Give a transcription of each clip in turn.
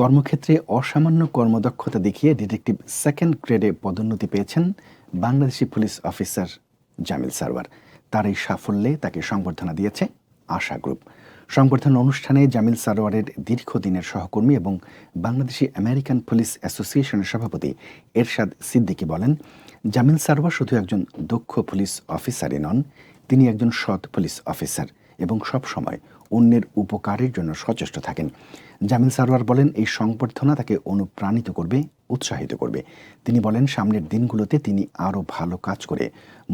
কর্মক্ষেত্রে অসামান্য কর্মদক্ষতা দেখিয়ে ডিটেকটিভ সেকেন্ড গ্রেডে পদোন্নতি পেয়েছেন বাংলাদেশি পুলিশ অফিসার জামিল সারওয়ার। তার এই সাফল্যে তাকে সংবর্ধনা দিয়েছে আশা গ্রুপ। সংবর্ধনা অনুষ্ঠানে জামিল সারোয়ারের দীর্ঘদিনের সহকর্মী এবং বাংলাদেশি আমেরিকান পুলিশ অ্যাসোসিয়েশনের সভাপতি এরশাদ সিদ্দিকী বলেন, জামিল সারোয়ার শুধু একজন দক্ষ পুলিশ অফিসারই নন, তিনি একজন সৎ পুলিশ অফিসার এবং সব সময় অন্যের উপকারের জন্য সচেষ্ট থাকেন। জামিল সারোয়ার বলেন, এই সংবর্ধনা তাকে অনুপ্রাণিত করবে, উৎসাহিত করবে। তিনি বলেন, সামনের দিনগুলোতে তিনি আরও ভালো কাজ করে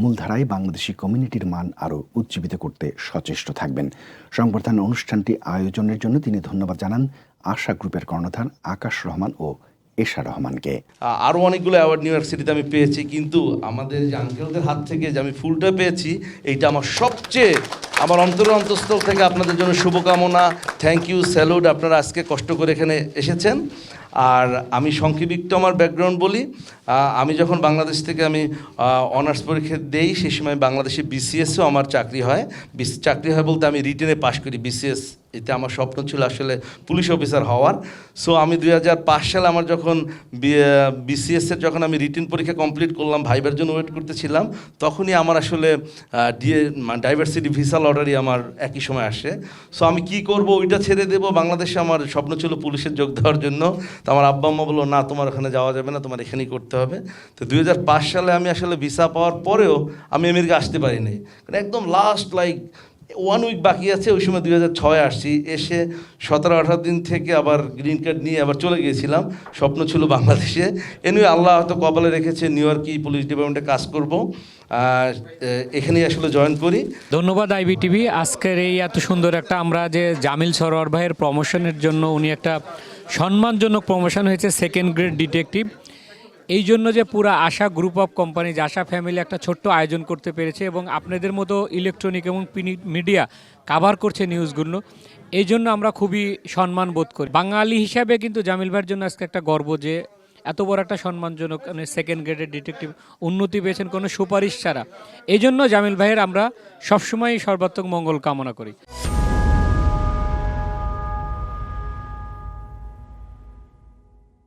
মূলধারায় বাংলাদেশি কমিউনিটির মান আরও উজ্জীবিত করতে সচেষ্ট থাকবেন। সংবর্ধনা অনুষ্ঠানটি আয়োজনের জন্য তিনি ধন্যবাদ জানান আশা গ্রুপের কর্ণধার আকাশ রহমান ও এশা রহমানকে। আরও অনেকগুলো অ্যাওয়ার্ড নিউ ইয়র্ক সিটিতে আমি পেয়েছি, কিন্তু আমাদের যে আঙ্কেলদের হাত থেকে যে আমি ফুলটা পেয়েছি, এইটা আমার সবচেয়ে আমার অন্তর অন্তঃস্থল থেকে আপনাদের জন্য শুভকামনা থ্যাংক ইউ স্যালুট আপনারা আজকে কষ্ট করে এখানে এসেছেন। আর আমি সংক্ষিপ্ত আমার ব্যাকগ্রাউন্ড বলি আমি যখন বাংলাদেশ থেকে আমি অনার্স পরীক্ষা দেই, সেই সময় বাংলাদেশে বিসিএসও আমার চাকরি হয়। চাকরি হয় বলতে আমি রিটেনে পাশ করি বিসিএস এতে আমার স্বপ্ন ছিল আসলে পুলিশ অফিসার হওয়ার। সো আমি দুই হাজার পাঁচ সালে আমার যখন বিসিএস এর যখন আমি রিটেন পরীক্ষা কমপ্লিট করলাম, ভাইবার জন্য ওয়েট করতেছিলাম, তখনই আমার আসলে ডিএ ডাইভার্সিটি ভিসা লটারি আমার একই সময় আসে। সো আমি কি করব ওইটা ছেড়ে দেব। বাংলাদেশে আমার স্বপ্ন ছিল পুলিশের যোগ দেওয়ার জন্য। তো আমার আব্বা আম্মা বলল, না, তোমার ওখানে যাওয়া যাবে না, তোমার এখানেই করতে হবে। তো দুই হাজার পাঁচ সালে আমি আসলে ভিসা পাওয়ার পরেও আমি আমেরিকা আসতে পারিনি। কারণ একদম লাস্ট লাইক ওয়ান উইক বাকি আছে, ওই সময় দুই হাজার ছয় আসছি। এসে সতেরো, আঠারো দিন থেকে আবার গ্রিন কার্ড নিয়ে আবার চলে গিয়েছিলাম। স্বপ্ন ছিল বাংলাদেশে। এনিওয়ে আল্লাহ হয়তো কপালে রেখেছে নিউ ইয়র্কই পুলিশ ডিপার্টমেন্টে কাজ করব। এখানেই আসলে জয়েন করি। ধন্যবাদ আইবিটিভি আজকের এই এত সুন্দর একটা, আমরা যে জামিল সরোয়ার ভাইয়ের প্রমোশনের জন্য উনি একটা সম্মানজনক প্রমোশন হয়েছে সেকেন্ড গ্রেড ডিটেকটিভ এই জন্য যে পুরো Asha group of company Asha family একটা ছোট্ট আয়োজন করতে পেরেছে এবং আপনাদের মতো ইলেকট্রনিক এবং মিডিয়া কাভার করছে নিউজগুলো এই জন্য আমরা খুবই সম্মান বোধ করি। বাঙালি হিসাবে কিন্তু জামিল ভাইয়ের জন্য আজকে একটা গর্ব যে এত বড় একটা সম্মানজনক মানে সেকেন্ড গ্রেডের ডিটেকটিভ উন্নতি পেয়েছেন কোনো সুপারিশ ছাড়া। এই জন্য জামিল ভাইয়ের আমরা সবসময় সর্বাত্মক মঙ্গল কামনা করি।